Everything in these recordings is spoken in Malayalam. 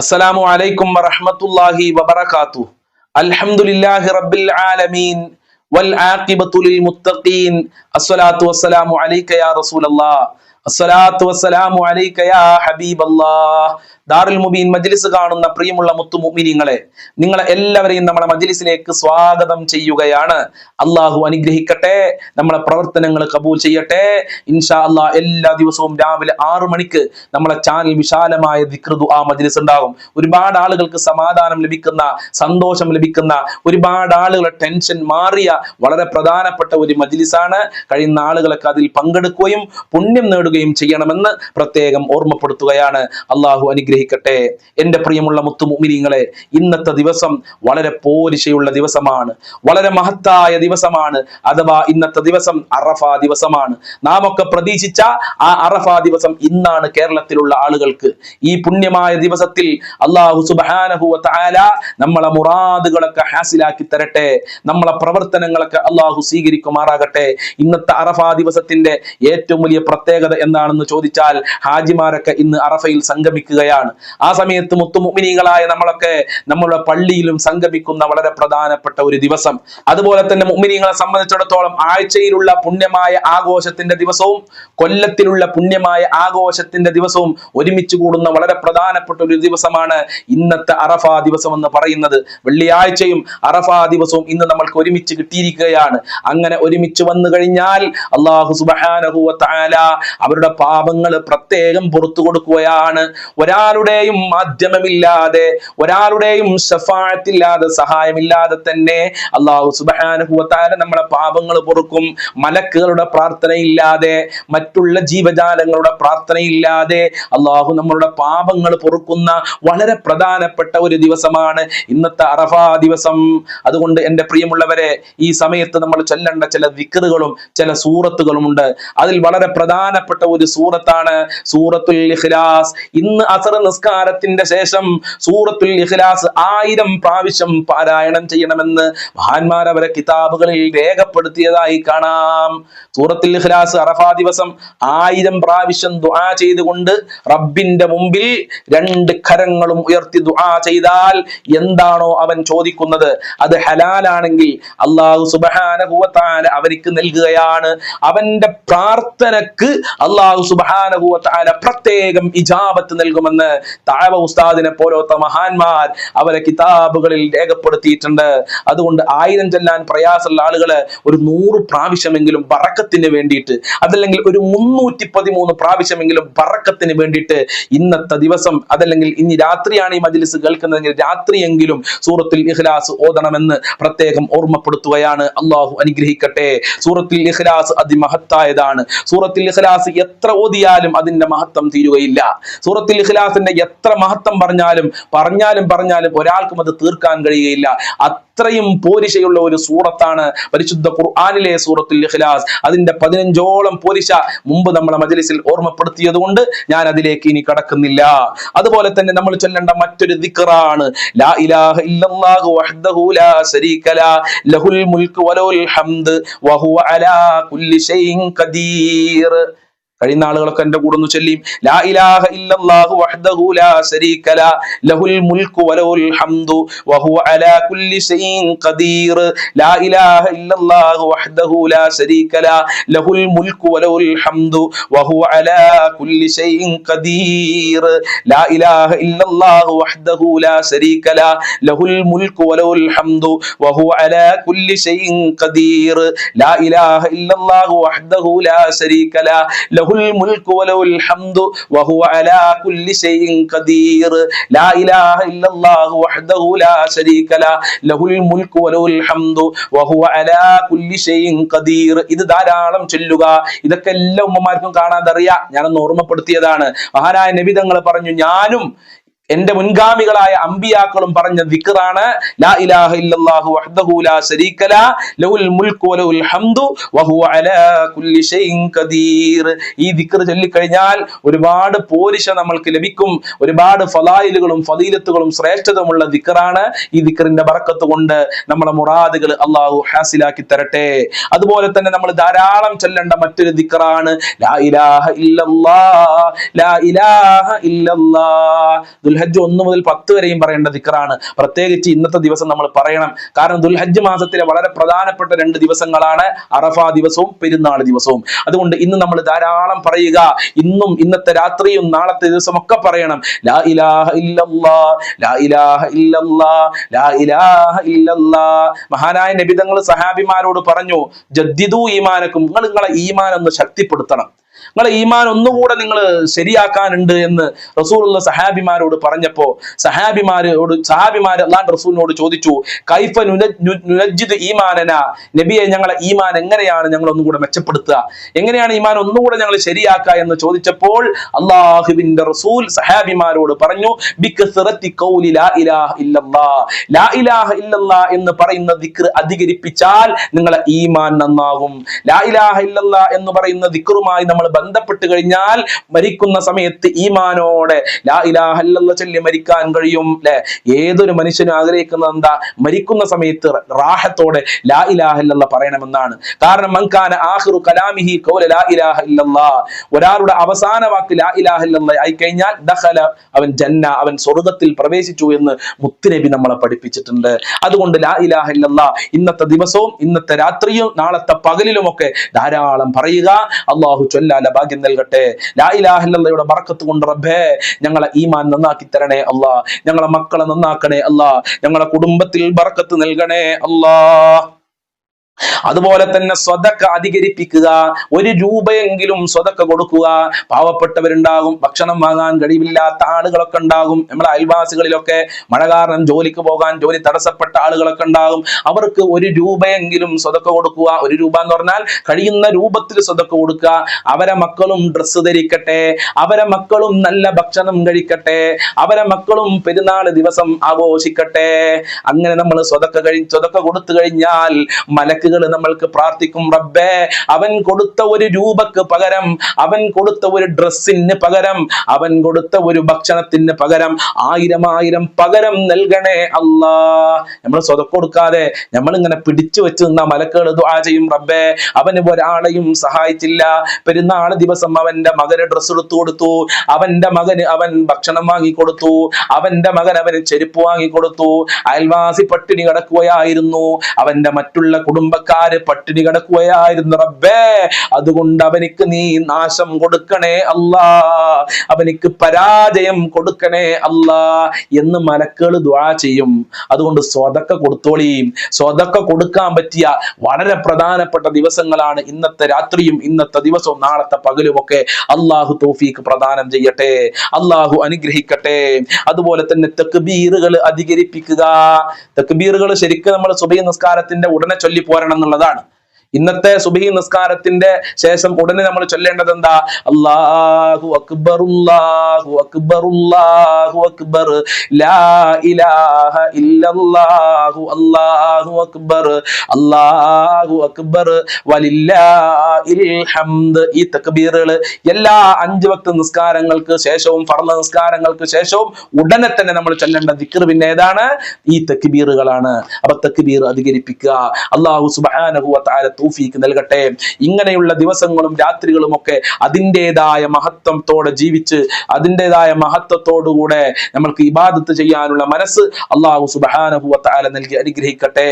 അസ്സലാമു അലൈക്കും വറഹ്മത്തുള്ളാഹി വബറകാതുഹു. അൽഹംദുലില്ലാഹി റബ്ബിൽ ആലമീൻ. വൽ ആഖിബത്തു ലിൽ മുത്തഖീൻ. അസ്സലാത്തു വസ്സലാമു അലൈക യാ റസൂലല്ലാഹ് അസ്സലാത്തു വസ്സലാമു അലൈക യാ ദാറുൽ മുബീൻ മജ്ലിസ് കാണുന്ന പ്രിയമുള്ള മുത്തു നിങ്ങളെ എല്ലാവരെയും നമ്മുടെ മജ്ലിസിലേക്ക് സ്വാഗതം ചെയ്യുകയാണ്. അള്ളാഹു അനുഗ്രഹിക്കട്ടെ നമ്മളെ പ്രവർത്തനങ്ങൾ കബൂൽ ചെയ്യട്ടെ. ഇൻഷാ അള്ളാഹ് എല്ലാ ദിവസവും രാവിലെ ആറു മണിക്ക് നമ്മളെ ചാനൽ വിശാലമായ ദിക്ർ ആ മജ്ലിസ് ഉണ്ടാകും. ഒരുപാട് ആളുകൾക്ക് സമാധാനം ലഭിക്കുന്ന സന്തോഷം ലഭിക്കുന്ന ഒരുപാട് ആളുകളെ ടെൻഷൻ മാറിയ വളരെ പ്രധാനപ്പെട്ട ഒരു മജ്ലിസാണ്. കഴിയുന്ന ആളുകളൊക്കെ അതിൽ പങ്കെടുക്കുകയും പുണ്യം നേടുകയും ചെയ്യണമെന്ന് പ്രത്യേകം ഓർമ്മപ്പെടുത്തുകയാണ്. അള്ളാഹു അനുഗ്രഹിക്കട്ടെ. എന്റെ പ്രിയമുള്ള മുത്തുമുമിനിങ്ങളെ ഇന്നത്തെ ദിവസം വളരെ പോരിശയുള്ള ദിവസമാണ്. വളരെ മഹത്തായ ദിവസമാണ്. അഥവാ ഇന്നത്തെ ദിവസം അറഫ ദിവസമാണ്. നാം ഒക്കെ പ്രതീക്ഷിച്ച ആ അറഫ ദിവസം ഇന്നാണ് കേരളത്തിലുള്ള ആളുകൾക്ക്. ഈ പുണ്യമായ ദിവസത്തിൽ അള്ളാഹു സുബാനഹുവ നമ്മളെ മുറാദുകളൊക്കെ ഹാസിലാക്കി തരട്ടെ. നമ്മളെ പ്രവർത്തനങ്ങളൊക്കെ അള്ളാഹു സ്വീകരിക്കുമാറാകട്ടെ. ഇന്നത്തെ അറഫ ദിവസത്തിന്റെ ഏറ്റവും വലിയ പ്രത്യേകത എന്താണെന്ന് ചോദിച്ചാൽ ഹാജിമാരൊക്കെ ഇന്ന് അറഫയിൽ സംഗമിക്കുകയാണ്. ആ സമയത്ത് മുത്തുമുമിനികളായ നമ്മളൊക്കെ നമ്മളുടെ പള്ളിയിലും സംഗമിക്കുന്ന വളരെ പ്രധാനപ്പെട്ട ഒരു ദിവസം. അതുപോലെ തന്നെ മുമിനികളെ സംബന്ധിച്ചിടത്തോളം ആഴ്ചയിലുള്ള പുണ്യമായ ആഘോഷത്തിന്റെ ദിവസവും കൊല്ലത്തിലുള്ള പുണ്യമായ ആഘോഷത്തിന്റെ ദിവസവും ഒരുമിച്ച് കൂടുന്ന വളരെ പ്രധാനപ്പെട്ട ഒരു ദിവസമാണ് ഇന്നത്തെ അറഫ ദിവസം എന്ന് പറയുന്നത്. വെള്ളിയാഴ്ചയും അറഫ ദിവസവും ഇന്ന് നമ്മൾക്ക് ഒരുമിച്ച് കിട്ടിയിരിക്കുകയാണ്. അങ്ങനെ ഒരുമിച്ച് വന്നു കഴിഞ്ഞാൽ അള്ളാഹു സുബാനഹുല അവരുടെ പാപങ്ങൾ പ്രത്യേകം പുറത്തു കൊടുക്കുകയാണ്. ഒരാളുടെയും മാധ്യമമില്ലാതെ ഒരാളുടെയും ഷഫാഴത്തില്ലാതെ സഹായമില്ലാതെ തന്നെ അള്ളാഹു സുബാനഹുവ താല നമ്മളെ പാപങ്ങൾ പൊറുക്കും. മലക്കുകളുടെ പ്രാർത്ഥനയില്ലാതെ മറ്റുള്ള ജീവജാലങ്ങളുടെ പ്രാർത്ഥനയില്ലാതെ അള്ളാഹു നമ്മളുടെ പാപങ്ങൾ പൊറുക്കുന്ന വളരെ പ്രധാനപ്പെട്ട ഒരു ദിവസമാണ് ഇന്നത്തെ അറഫാ ദിവസം. അതുകൊണ്ട് എന്റെ പ്രിയമുള്ളവരെ ഈ സമയത്ത് നമ്മൾ ചൊല്ലേണ്ട ചില വിക്കറുകളും ചില സൂറത്തുകളും ഉണ്ട് അതിൽ വളരെ പ്രധാനപ്പെട്ട ഒരു സൂറത്താണ് സൂറത്തുൽ ഇഖ്ലാസ്. ഇന്ന് അസർ നിസ്കാരത്തിന്റെ ശേഷം സൂറത്തുൽ ഇഖ്ലാസ് ആയിരം പ്രാവശ്യം പാരായണം ചെയ്യണമെന്ന് മഹാന്മാർ അവരെ കിതാബുകളിൽ രേഖപ്പെടുത്തിയതായി കാണാം. സൂറത്തുൽ ഇഖ്ലാസ് അറഫാ ദിവസം ആയിരം പ്രാവശ്യം ദുആ ചെയ്തുകൊണ്ട് റബ്ബിന്റെ മുമ്പിൽ രണ്ട് കരങ്ങളും ഉയർത്തി ദുആ ചെയ്താൽ എന്താണോ അവൻ ചോദിക്കുന്നത്? അത് ഹലാലാണെങ്കിൽ അള്ളാഹു തആല അവർക്ക് നൽകുകയാണ്. അവന്റെ പ്രാർത്ഥനക്ക് അള്ളാഹു തആല പ്രത്യേകം ഇജാബത്ത് നൽകുമെന്ന് താഴവ ഉസ്താദിനെ പോലത്തെ മഹാന്മാർ അവരെ കിതാബുകളിൽ രേഖപ്പെടുത്തിയിട്ടുണ്ട്. അതുകൊണ്ട് ആയിരം ചെല്ലാൻ പ്രയാസമുള്ള ആളുകൾ ഒരു നൂറ് പ്രാവശ്യമെങ്കിലും ബറക്കത്തിന് വേണ്ടിയിട്ട് അതല്ലെങ്കിൽ ഒരു മുന്നൂറ്റി പതിമൂന്ന് പ്രാവശ്യമെങ്കിലും ബറക്കത്തിന് വേണ്ടിയിട്ട് ഇന്നത്തെ ദിവസം അതല്ലെങ്കിൽ ഇനി രാത്രിയാണ് ഈ മജിലിസ് കേൾക്കുന്നതെങ്കിൽ രാത്രിയെങ്കിലും സൂറത്തിൽ ഇഖ്ലാസ് ഓതണമെന്ന് പ്രത്യേകം ഓർമ്മപ്പെടുത്തുകയാണ്. അള്ളാഹു അനുഗ്രഹിക്കട്ടെ. സൂറത്തിൽ ഇഖ്ലാസ് അതിമഹത്തായതാണ്. സൂറത്തിൽ ഇഖ്ലാസ് എത്ര ഓതിയാലും അതിന്റെ മഹത്വം തീരുകയില്ല. സൂറത്തിൽ ഇഖ്ലാസിന്റെ എത്ര മഹത്വം പറഞ്ഞാലും പറഞ്ഞാലും പറഞ്ഞാലും ഒരാൾക്കും അത് തീർക്കാൻ കഴിയുകയില്ല. അത്രയും പോരിശയുള്ള ഒരു സൂറത്താണ് പരിശുദ്ധ ഖുർആനിലെ സൂറത്തുൽ ഇഖ്ലാസ്. അതിന്റെ പതിനഞ്ചോളം പോരിശ മുമ്പ് നമ്മളെ മജ്ലിസിൽ ഓർമ്മപ്പെടുത്തിയത് കൊണ്ട് ഞാൻ അതിലേക്ക് ഇനി കടക്കുന്നില്ല. അതുപോലെ തന്നെ നമ്മൾ ചൊല്ലേണ്ട മറ്റൊരു ദിക്റാണ്. ലാ ഇലാഹ ഇല്ലല്ലാഹു വഹ്ദഹു ലാ ശരീക ലാ ലഹുൽ മുൽക്ക് വലഹുൽ ഹംദ് വഹുവ അലാ കുല്ലി ഷൈഇൻ ഖദീർ. കഴിയുന്ന ആളുകളൊക്കെ എന്റെ കൂടെ ഒന്ന് ചൊല്ലിയും ലാ ഇലാഹ ഇല്ലല്ലാഹു വഹ്ദഹു ലാ ശരീക ലാ ലഹുൽ മുൽക്കു വലഹുൽ ഹംദു വഹുവ അലാ കുല്ലി ഷൈഇൻ ഖദീർ. ലാ ഇലാഹ ഇല്ലല്ലാഹു വഹ്ദഹു ലാ ശരീക ലാ ലഹുൽ മുൽക്കു വലഹുൽ ഹംദു വഹുവ അലാ കുല്ലി ഷൈഇൻ ഖദീർ. ലാ ഇലാഹ ഇല്ലല്ലാഹു വഹ്ദഹു ലാ ശരീക ലാ ലഹുൽ മുൽക്കു വലഹുൽ ഹംദു വഹുവ അലാ കുല്ലി ഷൈഇൻ ഖദീർ. ലാ ഇലാഹ ഇല്ലല്ലാഹു വഹ്ദഹു ലാ ശരീക ലാ ലഹുൽ വലഹുൽ ഹംദു വഹുവ അലാ കുല്ലി ഖദീർ. ലാ ഇലാഹ ഇല്ലല്ലാഹു വഹ്ദഹു ലാ ശരീക ലഹുൽ വലഹുൽ ഹംദു വഹുവ അലാ കുല്ലി ഖദീർ. ഇത് ധാരാളം ചൊല്ലുക. ഇതൊക്കെ എല്ലാ ഉമ്മമാർക്കും കാണാതെ അറിയാം ഞാനൊന്ന് ഓർമ്മപ്പെടുത്തിയതാണ്. മഹാനായ നബി തങ്ങൾ പറഞ്ഞു ഞാനും എന്റെ മുൻഗാമികളായ അമ്പിയാക്കളും പറഞ്ഞ ദിക്റാണ് ലാ ഇലാഹ ഇല്ലല്ലാഹു വഹ്ദഹു ലാ ശരീക ഹംദു അലാ കുല്ലി ഷൈഇൻ ഖദീർ. ഈ ദിക്ർ ചൊല്ലിക്കഴിഞ്ഞാൽ ഒരുപാട് പോരിശ നമ്മൾക്ക് ലഭിക്കും. ഒരുപാട് ഫലായിലുകളും ഫലീലത്തുകളും ശ്രേഷ്ഠതമുള്ള ദിക്റാണ് ഈ ദിക്റിന്റെ ബറക്കത്ത് കൊണ്ട് നമ്മളെ മുറാദുകൾ അള്ളാഹു ഹാസിലാക്കി തരട്ടെ. അതുപോലെ തന്നെ നമ്മൾ ധാരാളം ചൊല്ലേണ്ട മറ്റൊരു ദിക്റാണ് ലാ ഇലാഹ ഇല്ലല്ലാ ലാ ഇലാഹ ഇല്ലല്ലാഹ്. ദുൽഹജ്ജ് ഒന്ന് മുതൽ പത്ത് വരെയും പറയേണ്ട ദിക്കറാണ് പ്രത്യേകിച്ച് ഇന്നത്തെ ദിവസം നമ്മൾ പറയണം. കാരണം ദുൽഹജ്ജ് മാസത്തിലെ വളരെ പ്രധാനപ്പെട്ട രണ്ട് ദിവസങ്ങളാണ് അറഫ ദിവസവും പെരുന്നാൾ ദിവസവും. അതുകൊണ്ട് ഇന്ന് നമ്മൾ ധാരാളം പറയുക. ഇന്നും ഇന്നത്തെ രാത്രിയും നാളത്തെ ദിവസം ഒക്കെ പറയണം. ലാ ഇലാഹ ഇല്ലല്ലാ ലാ ഇലാഹ ലാ ഇലാഹ മഹാനായ നബിതങ്ങൾ സഹാബിമാരോട് പറഞ്ഞു ജദ്ദിദു ഈമാനക്കും നിങ്ങൾ നിങ്ങളെ ഈമാൻ ഒന്ന് ശക്തിപ്പെടുത്തണം. നിങ്ങളെ ഈമാൻ ഒന്നുകൂടെ നിങ്ങൾ ശരിയാക്കാനുണ്ട് എന്ന് റസൂലുള്ള സഹാബിമാരോട് പറഞ്ഞപ്പോ സഹാബിമാരോട് സഹാബിമാർ അള്ളാൻ റസൂലിനോട് ചോദിച്ചു കൈഫ നുനജിദ് ഈമാനന? നബിയെ ഞങ്ങളെ ഈമാൻ എങ്ങനെയാണ് ഞങ്ങൾ ഒന്നുകൂടെ മെച്ചപ്പെടുത്തുക? എങ്ങനെയാണ് ഈമാൻ ഒന്നുകൂടെ ഞങ്ങൾ ശരിയാക്കുക? എന്ന് ചോദിച്ചപ്പോൾ അള്ളാഹുവിന്റെ റസൂൽ സഹാബിമാരോട് പറഞ്ഞു എന്ന് പറയുന്ന ദിക്ർ അധികരിപ്പിച്ചാൽ നിങ്ങളെ ഈമാൻ നന്നാകും. ലാ ഇലാഹ ഇല്ലല്ലാ എന്ന് പറയുന്ന ദിക്റുമായി നമ്മൾ ബന്ധപ്പെട്ട് കഴിഞ്ഞാൽ മരിക്കുന്ന സമയത്ത് ഈമാനോടെ ലാ ചൊല്ലി മരിക്കാൻ കഴിയും അല്ലെ ഏതൊരു മനുഷ്യനും ആഗ്രഹിക്കുന്നത് എന്താ? മരിക്കുന്ന സമയത്ത് റാഹത്തോടെ ലാ ഇലാഹല്ല പറയണമെന്നാണ്. കാരണം മങ്കാന ആഹ്റു കലാമിഹി കൗല ലാ ഇലാഹ ഒരാളുടെ അവസാന വാക്ക് ലാ ഇലാഹല്ല ആയി കഴിഞ്ഞാൽ ദഹല അവൻ ജന്ന അവൻ സ്വർഗത്തിൽ പ്രവേശിച്ചു എന്ന് മുത്തുനബി നമ്മളെ പഠിപ്പിച്ചിട്ടുണ്ട്. അതുകൊണ്ട് ലാ ഇലാഹല്ല ഇന്നത്തെ ദിവസവും ഇന്നത്തെ രാത്രിയും നാളത്തെ പകലിലുമൊക്കെ ധാരാളം പറയുക. അള്ളാഹു ചൊല്ലാല ഭാഗ്യം നൽകട്ടെ. ലായിലാഹല്ലയുടെ മറക്കത്ത് കൊണ്ട് റബ്ബേ ഞങ്ങളെ ഈമാൻ നന്നാക്കി തരണേ അല്ലാ ഞങ്ങളെ മക്കളെ നന്നാക്കണേ അല്ലാ ഞങ്ങളെ കുടുംബത്തിൽ ബറക്കത്ത് നൽകണേ അല്ലാ അതുപോലെ തന്നെ സ്വതക്ക അധികരിപ്പിക്കുക ഒരു രൂപയെങ്കിലും സ്വതക്ക കൊടുക്കുക. പാവപ്പെട്ടവരുണ്ടാകും ഭക്ഷണം വാങ്ങാൻ കഴിവില്ലാത്ത ആളുകളൊക്കെ ഉണ്ടാകും. നമ്മുടെ അയൽവാസികളിലൊക്കെ മഴ കാരണം ജോലിക്ക് പോകാൻ ജോലി തടസ്സപ്പെട്ട ആളുകളൊക്കെ ഉണ്ടാകും. അവർക്ക് ഒരു രൂപയെങ്കിലും സ്വതക്ക കൊടുക്കുക. ഒരു രൂപ എന്ന് പറഞ്ഞാൽ കഴിയുന്ന രൂപത്തിൽ സ്വതക്ക കൊടുക്കുക. അവരെ മക്കളും ഡ്രസ്സ് ധരിക്കട്ടെ. അവരെ മക്കളും നല്ല ഭക്ഷണം കഴിക്കട്ടെ. അവരെ മക്കളും പെരുന്നാൾ ദിവസം ആഘോഷിക്കട്ടെ. അങ്ങനെ നമ്മൾ സ്വതക്ക കഴി സ്വതക്ക കൊടുത്തു കഴിഞ്ഞാൽ മലക്കുകൾ നമ്മൾക്ക് പ്രാർത്ഥിക്കും റബ്ബേ അവൻ കൊടുത്ത ഒരു രൂപക്ക് പകരം അവൻ കൊടുത്ത ഒരു ഡ്രസ്സിന് പകരം അവൻ കൊടുത്ത ഒരു ഭക്ഷണത്തിന് പകരം ആയിരം ആയിരം പകരം നൽകണേ അല്ലാ. നമ്മൾ സ്വതക്ക് കൊടുക്കാതെ നമ്മൾ ഇങ്ങനെ പിടിച്ചു വെച്ച് നിന്ന മലക്കുകൾ ദുആ ചെയ്യും റബ്ബേ. അവന് ഒരാളെയും സഹായിച്ചില്ല. പെരുന്നാൾ ദിവസം അവന്റെ മകന് ഡ്രസ്സ് എടുത്തു കൊടുത്തു. അവന്റെ മകന് അവൻ ഭക്ഷണം വാങ്ങി കൊടുത്തു. അവന്റെ മകൻ അവന് ചെരുപ്പ് വാങ്ങി കൊടുത്തു. അയൽവാസി പട്ടിണി കിടക്കുകയായിരുന്നു. അവന്റെ മറ്റുള്ള കുടുംബക്കാര് പട്ടിണി കിടക്കുകയായിരുന്നു റബ്ബേ. അതുകൊണ്ട് അവനിക്ക് നീ നാശം കൊടുക്കണേ അല്ലാ. അവനിക്ക് പരാജയം കൊടുക്കണേ അല്ലാ. എന്ന് മലക്കുകൾ ദ്വാ ചെയ്യും. അതുകൊണ്ട് സ്വതക്ക കൊടുത്തോളിയും സ്വതക്ക കൊടുക്കാൻ പറ്റിയ വളരെ പ്രധാനപ്പെട്ട ദിവസങ്ങളാണ് ഇന്നത്തെ രാത്രിയും ഇന്നത്തെ ദിവസവും നാളത്തെ പകലുമൊക്കെ. അള്ളാഹു തോഫീക്ക് പ്രദാനം ചെയ്യട്ടെ. അള്ളാഹു അനുഗ്രഹിക്കട്ടെ. അതുപോലെ തന്നെ തെക്കുബീറുകൾ അധികരിപ്പിക്കുക. തെക്കുബീറുകൾ ശരിക്കും നമ്മൾ സുബൈ നിസ്കാരത്തിന്റെ ഉടനെ ചൊല്ലി പോരണം എന്നുള്ളതാണ് ഇന്നത്തെ സുബഹി നിസ്കാരത്തിന്റെ ശേഷം ഉടനെ നമ്മൾ ചൊല്ലേണ്ടത് എന്താ? അക്ബർ അല്ലാഹു അക്ബർ ലാ ഇലാഹ ഇല്ലല്ലാഹു അല്ലാഹു അക്ബർ അല്ലാഹു അക്ബർ വലില്ലാഹിൽ ഹംദ്. ഈ തക്ബീറുകൾ എല്ലാ അഞ്ച് വക്ത നിസ്കാരങ്ങൾക്ക് ശേഷവും ഫർള നിസ്കാരങ്ങൾക്ക് ശേഷവും ഉടനെ തന്നെ നമ്മൾ ചൊല്ലേണ്ട ദിക്കർ പിന്നെ ഏതാണ്? ഈ തക്ബീറുകളാണ്. അപ്പൊ തക്ബീർ അധികരിപ്പിക്കുക. അള്ളാഹു സുബാനഹു തആല തൗഫീക്ക് നൽകട്ടെ. ഇങ്ങനെയുള്ള ദിവസങ്ങളും രാത്രികളും ഒക്കെ അതിന്റെതായ മഹത്വത്തോടെ ജീവിച്ച് അതിന്റെതായ മഹത്വത്തോടുകൂടെ നമ്മൾക്ക് ഇബാദത്ത് ചെയ്യാനുള്ള മനസ്സ് അള്ളാഹു വ നൽകി അനുഗ്രഹിക്കട്ടെ.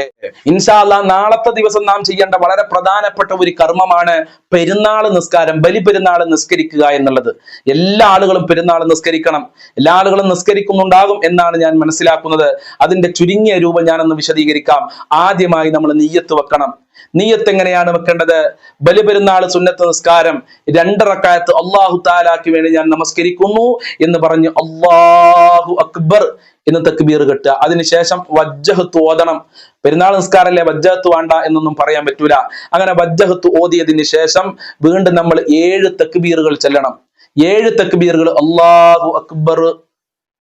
ഇൻഷാല്ല നാളത്തെ ദിവസം നാം ചെയ്യേണ്ട വളരെ പ്രധാനപ്പെട്ട ഒരു കർമ്മമാണ് പെരുന്നാൾ നിസ്കാരം ബലി പെരുന്നാൾ നിസ്കരിക്കുക എന്നുള്ളത്. എല്ലാ ആളുകളും പെരുന്നാൾ നിസ്കരിക്കണം. എല്ലാ ആളുകളും നിസ്കരിക്കുന്നുണ്ടാകും എന്നാണ് ഞാൻ മനസ്സിലാക്കുന്നത്. അതിന്റെ ചുരുങ്ങിയ രൂപം ഞാനൊന്ന് വിശദീകരിക്കാം. ആദ്യമായി നമ്മൾ നീയത്ത് വെക്കണം. നീയത്ത് എങ്ങനെയാണ് വെക്കേണ്ടത്? ബലിപെരുന്നാൾ സുന്നത്ത് നിസ്കാരം രണ്ടറക്കായത്ത് അള്ളാഹു താലാക്ക് വേണ്ടി ഞാൻ നമസ്കരിക്കുന്നു എന്ന് പറഞ്ഞ് അള്ളാഹു അക്ബർ എന്ന് തക്ബീർ കെട്ടുക. അതിനുശേഷം വജ്ജഹത്ത് ഓതണം. പെരുന്നാൾ നിസ്കാരല്ലേ? വജ്ജഹത്ത് വേണ്ട എന്നൊന്നും പറയാൻ പറ്റൂല. അങ്ങനെ വജ്ജഹത്ത് ഓതിയതിന് ശേഷം വീണ്ടും നമ്മൾ ഏഴ് തക്ബീറുകൾ ചെല്ലണം. ഏഴ് തക്ബീറുകൾ അള്ളാഹു അക്ബർ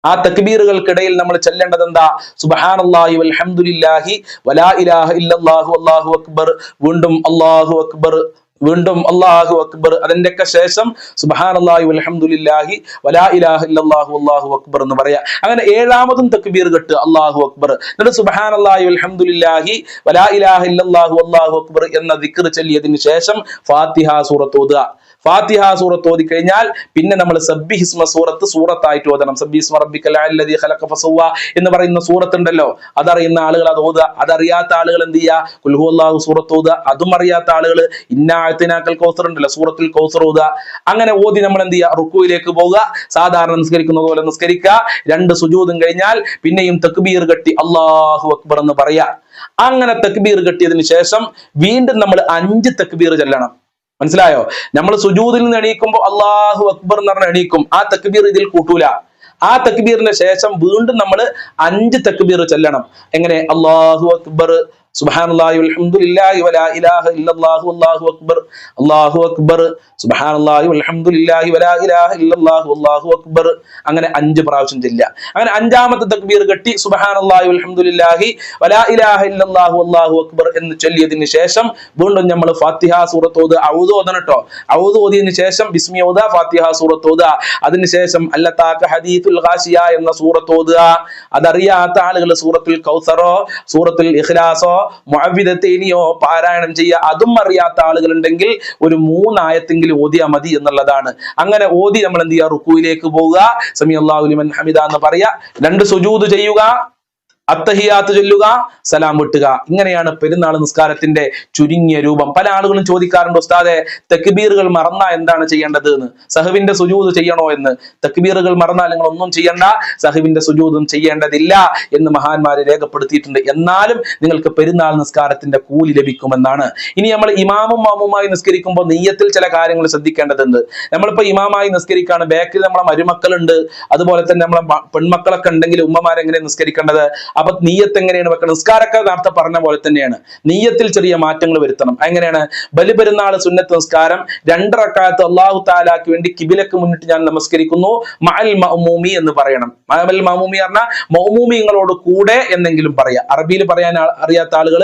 ആ തക്ബീറുകൾക്കിടയിൽ നമ്മൾ ചെല്ലേണ്ടത് എന്താ സുബ്ഹാനല്ലാഹി വൽഹംദുലില്ലാഹി വലാ ഇലാഹ ഇല്ലല്ലാഹു അല്ലാഹു അക്ബർ. വീണ്ടും അല്ലാഹു അക്ബർ. വീണ്ടും അള്ളാഹു അക്ബർ അതിന്റെയൊക്കെ ശേഷം സുബാനല്ലാഹി അലഹമുല്ലാഹി വലാ ഇലാഹ ഇല്ലല്ലാഹു അള്ളാഹു അക്ബർ എന്ന് പറയാം. അങ്ങനെ ഏഴാമതും തക്ബീർ കെട്ട് അള്ളാഹു അക്ബർ. എന്നിട്ട് സുബാനല്ലാഹി അലഹമുല്ലാഹി വലാ ഇലാഹ ഇല്ലല്ലാഹു അള്ളാഹു അക്ബർ എന്ന ദിക്കർ ചൊല്ലിയതിന് ശേഷം ഫാത്തിഹ സൂറത്ത് ഓതുക. ഫാത്തിഹ സൂറത്ത് ഓതി കഴിഞ്ഞാൽ പിന്നെ നമ്മൾ സബ്ബി ഹിസ്മ സൂറത്ത് സൂറത്തായിട്ട് ഓതണം. സബ്ബി ഹിസ്മ റബ്ബിക്കൽ അല്ലദീ ഖലഖ ഫസവ്വ എന്ന് പറയുന്ന സൂറത്ത് ഉണ്ടല്ലോ അതറിയുന്ന ആളുകൾ അത് ഓതുക. അതറിയാത്ത ആളുകൾ എന്ത് ചെയ്യുക? കുൽഹു അള്ളാഹു സൂറത്ത് ഓതുക. അതും അറിയാത്ത ആളുകൾ ഇന്നാഴത്തിനാക്കൽ കൗസർ ഉണ്ടല്ലോ സൂറത്തിൽ കൗസർ ഓതുക. അങ്ങനെ ഓതി നമ്മൾ എന്ത് ചെയ്യുക? റുക്കുവിലേക്ക് പോവുക. സാധാരണ നിസ്കരിക്കുന്നത് പോലെ നിസ്കരിക്കുക. രണ്ട് സുജൂതും കഴിഞ്ഞാൽ പിന്നെയും തക്ബീർ കെട്ടി അള്ളാഹു അക്ബർ എന്ന് പറയാ. അങ്ങനെ തക്ബീർ കെട്ടിയതിന് ശേഷം വീണ്ടും നമ്മൾ അഞ്ച് തക്ബീർ ചെല്ലണം. മനസ്സിലായോ? നമ്മൾ സുജൂദിൽ നിന്ന് എണീക്കുമ്പോൾ അള്ളാഹു അക്ബർ എന്ന് പറഞ്ഞ എണീക്കും. ആ തക്ബീർ ഇതിൽ കൂട്ടൂല. ആ തക്ബീറിന് ശേഷം വീണ്ടും നമ്മൾ അഞ്ച് തക്ബീർ ചെല്ലണം. എങ്ങനെ? അള്ളാഹു അക്ബർ അൽഹംദുലില്ലാഹി വലാ ഇലാഹ ഇല്ലല്ലാഹു അല്ലാഹു അക്ബർ. അല്ലാഹു അക്ബർ. അൽഹംദുലില്ലാഹി വലാ ഇലാഹ ഇല്ലല്ലാഹു അല്ലാഹു അക്ബർ. അങ്ങനെ അഞ്ച് പ്രാവശ്യം ചെല്ലുക. അങ്ങനെ അഞ്ചാമത്തെ തക്ബീർ കെട്ടി സുബ്ഹാനല്ലാഹി അൽഹംദുലില്ലാഹി വലാ ഇലാഹ ഇല്ലല്ലാഹു അല്ലാഹു അക്ബർ എന്ന് ചൊല്ലിയതിന് ശേഷം വീണ്ടും നമ്മൾ ഫാത്തിഹ സൂറത്ത് ഓത് ഔദ് ഓതണം കേട്ടോ ഔദ് ശേഷം ബിസ്മി ഓതുക ഫാത്തിഹ സൂറത്ത് ഓതുക. അതിനുശേഷം അല്ലത്താക്ക ഹദീത്തുൽ ഖാശിയ എന്ന സൂറത്ത് ഓതുക. അതറിയാത്ത ആളുകൾ സൂറത്തുൽ കൗസറോ സൂറത്തുൽ ഇഖ്ലാസോ മുഅവ്വിദത്തൈനിയോ പാരായണം ചെയ്യുക. അതും അറിയാത്ത ആളുകളുണ്ടെങ്കിൽ ഒരു മൂന്നായത്തെങ്കിലും ഓതിയാ മതി എന്നുള്ളതാണ്. അങ്ങനെ ഓതി നമ്മൾ എന്ത് ചെയ്യുക? റുക്കുവിലേക്ക് പോവുക. സമി അള്ളാഹുലിമൻ ഹമിദ എന്ന് പറയുക. രണ്ട് സുജൂത് ചെയ്യുക. അത്തഹിയാത്ത് ചൊല്ലുക സലാം വിട്ടുക. ഇങ്ങനെയാണ് പെരുന്നാൾ നിസ്കാരത്തിന്റെ ചുരുങ്ങിയ രൂപം. പല ആളുകളും ചോദിക്കാറുണ്ട് ഉസ്താദെ തെക്കുബീറുകൾ മറന്നാ എന്താണ് ചെയ്യേണ്ടത് എന്ന് സഹവിന്റെ സുജൂത് ചെയ്യണോ എന്ന്? തെക്കുബീറുകൾ മറന്നാൽ നിങ്ങൾ ഒന്നും ചെയ്യണ്ട സഹവിന്റെ സുജൂതും ചെയ്യേണ്ടതില്ല എന്ന് മഹാന്മാരെ രേഖപ്പെടുത്തിയിട്ടുണ്ട്. എന്നാലും നിങ്ങൾക്ക് പെരുന്നാൾ നിസ്കാരത്തിന്റെ കൂലി ലഭിക്കുമെന്നാണ്. ഇനി നമ്മൾ ഇമാമും മാമുമായി നിസ്കരിക്കുമ്പോൾ നെയ്യത്തിൽ ചില കാര്യങ്ങൾ ശ്രദ്ധിക്കേണ്ടതുണ്ട്. നമ്മളിപ്പോ ഇമാമായി നിസ്കരിക്കാണ്. ബാക്കിൽ നമ്മളെ മരുമക്കളുണ്ട്. അതുപോലെ തന്നെ നമ്മളെ പെൺമക്കളൊക്കെ ഉണ്ടെങ്കിൽ ഉമ്മമാരെങ്ങനെ നിസ്കരിക്കേണ്ടത്? അപ്പൊ നീയത്ത് എങ്ങനെയാണ് വെക്കണം നിസ്കാരക്കാർ നേരത്തെ പറഞ്ഞ പോലെ തന്നെയാണ്. നീയത്തിൽ ചെറിയ മാറ്റങ്ങൾ വരുത്തണം. എങ്ങനെയാണ്? ബലിപെരുന്നാൾ സുന്നത്ത് നിസ്കാരം രണ്ടറക്കാലത്ത് അള്ളാഹു താലാക്ക് വേണ്ടി കിബിലക്ക് മുന്നിട്ട് ഞാൻ നമസ്കരിക്കുന്നു. മഅൽ മഅമൂമി എന്ന് പറയണം. മഅൽ മഅമൂമി പറഞ്ഞാൽ മൗമൂമിങ്ങളോട് കൂടെ എന്നെങ്കിലും പറയാം. അറബിയിൽ പറയാൻ അറിയാത്ത ആളുകൾ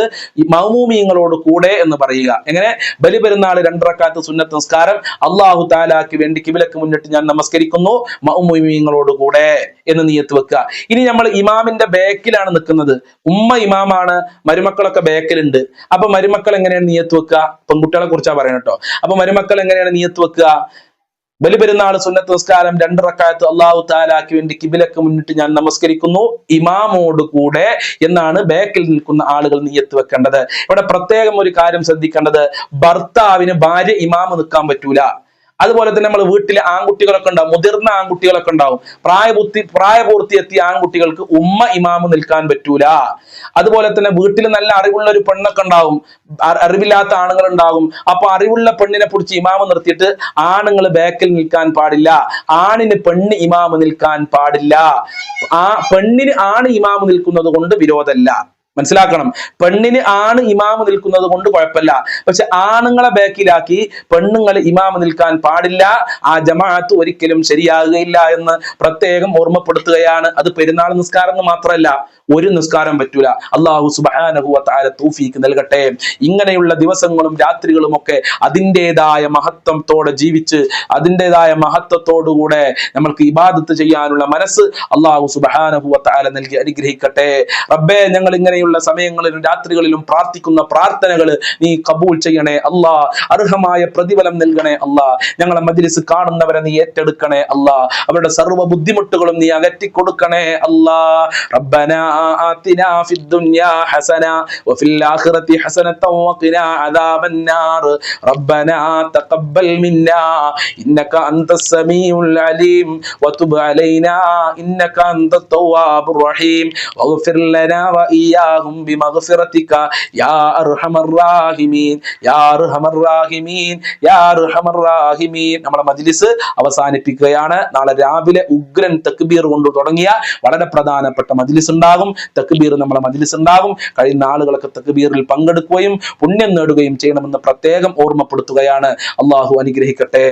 മൗമൂമിയങ്ങളോട് കൂടെ എന്ന് പറയുക. എങ്ങനെ? ബലിപെരുന്നാൾ രണ്ടറക്കാലത്ത് സുന്നത്ത് നിസ്കാരം അള്ളാഹു താലാക്ക് വേണ്ടി കിബിലക്ക് മുന്നിട്ട് ഞാൻ നമസ്കരിക്കുന്നു. മൗമൂമിങ്ങളോട് കൂടെ എന്ന് നീയത്ത് വെക്കുക. ഇനി നമ്മൾ ഇമാമിന്റെ ബാക്കിലാണ് നിൽക്കുന്നത്. ഉമ്മ ഇമാമാണ് മരുമക്കളൊക്കെ ബേക്കലുണ്ട്. അപ്പൊ മരുമക്കൾ എങ്ങനെയാണ് നീയത്ത് വെക്കുക? പെൺകുട്ടികളെ കുറിച്ചാണ് പറയണം കേട്ടോ. അപ്പൊ മരുമക്കൾ എങ്ങനെയാണ് നീയത്ത് വെക്കുക? ബലിപെരുന്നാൾ സുന്നത്ത് നിസ്കാരം രണ്ട് റക്കായത്ത് അള്ളാഹു താലാക്ക് വേണ്ടി കിബിലക്ക് മുന്നിട്ട് ഞാൻ നമസ്കരിക്കുന്നു. ഇമാമോട് കൂടെ എന്നാണ് ബാക്കിൽ നിൽക്കുന്ന ആളുകൾ നീയത്ത് വെക്കേണ്ടത്. ഇവിടെ പ്രത്യേകം ഒരു കാര്യം ശ്രദ്ധിക്കേണ്ടത്. ഭർത്താവിന് ഭാര്യ ഇമാമ് നിൽക്കാൻ പറ്റൂല. അതുപോലെ തന്നെ നമ്മൾ വീട്ടിലെ ആൺകുട്ടികളൊക്കെ ഉണ്ടാവും. മുതിർന്ന ആൺകുട്ടികളൊക്കെ ഉണ്ടാവും. പ്രായപൂർത്തി പ്രായപൂർത്തി എത്തിയ ആൺകുട്ടികൾക്ക് ഉമ്മ ഇമാമ് നിൽക്കാൻ പറ്റൂല. അതുപോലെ തന്നെ വീട്ടിൽ നല്ല അറിവുള്ള ഒരു പെണ്ണൊക്കെ ഉണ്ടാവും. അറിവില്ലാത്ത ആണുങ്ങൾ ഉണ്ടാവും അപ്പൊ അറിവുള്ള പെണ്ണിനെ പിടിച്ച് ഇമാമ് നിർത്തിയിട്ട് ആണുങ്ങൾ ബാക്കിൽ നിൽക്കാൻ പാടില്ല. ആണിന് പെണ്ണ് ഇമാമ് നിൽക്കാൻ പാടില്ല. ആ പെണ്ണിന് ആണ് ഇമാമ് നിൽക്കുന്നത് കൊണ്ട് വിരോധമല്ല. മനസ്സിലാക്കണം. പെണ്ണിന് ആണ് ഇമാമ് നിൽക്കുന്നത് കൊണ്ട് കുഴപ്പമില്ല. പക്ഷെ ആണുങ്ങളെ ബാക്കിലാക്കി പെണ്ണുങ്ങൾ ഇമാമ് നിൽക്കാൻ പാടില്ല. ആ ജമാഅത്ത് ഒരിക്കലും ശരിയാകുകയില്ല എന്ന് പ്രത്യേകം ഓർമ്മപ്പെടുത്തുകയാണ്. അത് പെരുന്നാൾ നിസ്കാരം മാത്രമല്ല ഒരു നിസ്കാരം പറ്റൂല. അള്ളാഹു സുബാനഹുവ താര തൗഫീക്ക് നൽകട്ടെ. ഇങ്ങനെയുള്ള ദിവസങ്ങളും രാത്രികളും ഒക്കെ അതിന്റെതായ മഹത്വത്തോടെ ജീവിച്ച് അതിന്റെതായ മഹത്വത്തോടുകൂടെ നമ്മൾക്ക് ഇബാദത്ത് ചെയ്യാനുള്ള മനസ്സ് അള്ളാഹു സുബാനഹുവ താര നൽകി അനുഗ്രഹിക്കട്ടെ. റബ്ബേ ഞങ്ങൾ ഇങ്ങനെയുള്ള സമയങ്ങളിലും രാത്രികളിലും പ്രാർത്ഥിക്കുന്ന പ്രാർത്ഥനകൾ നീ കബൂൾ ചെയ്യണേ അല്ലാ. അർഹമായ പ്രതിഫലം നൽകണേ അല്ലാ. ഞങ്ങളെ മജ്ലിസ് കാണുന്നവരെ നീ ഏറ്റെടുക്കണേ അല്ലാ. അവരുടെ സർവ ബുദ്ധിമുട്ടുകളും നീ അകറ്റി കൊടുക്കണേ അല്ലാ. റബ്ബനാ ആതിനാ ഫിദ് ദുനിയാ ഹസന വഫിൽ ആഖിറതി ഹസനത വഖിനാ അദാബൻ നാർ റബ്ബന തഖബ്ബൽ മിന്നാ ഇന്നക അൻതസ് സമീഉൽ അലീം. വതുബ് അലൈനാ ഇന്നക അൻതത് തവ്വാബുർ റഹീം. വഗ്ഫിർ ലനാ വഇയാ വബുലുനാഹും ബിമഗ്ഫിറതിക യാ അർഹമർ റാഹിമീൻ യാ അർഹമർ റാഹിമീൻ യാ അർഹമർ റാഹിമീൻ നമ്മുടെ മജ്ലിസ് അവസാനിപ്പിക്കുകയാണ്. നാളെ രാവിലെ ഉഗ്രൻ തക്ബീർ കൊണ്ട് തുടങ്ങിയ വളരെ പ്രധാനപ്പെട്ട മജ്ലിസ് ഉണ്ടാകും. തക്ബീർ നമ്മളെ മജ്ലിസ് ഉണ്ടാകും. കഴിയുന്ന ആളുകളൊക്കെ തക്ബീറിൽ പങ്കെടുക്കുകയും പുണ്യം നേടുകയും ചെയ്യണമെന്ന് പ്രത്യേകം ഓർമ്മപ്പെടുത്തുകയാണ്. അള്ളാഹു അനുഗ്രഹിക്കട്ടെ.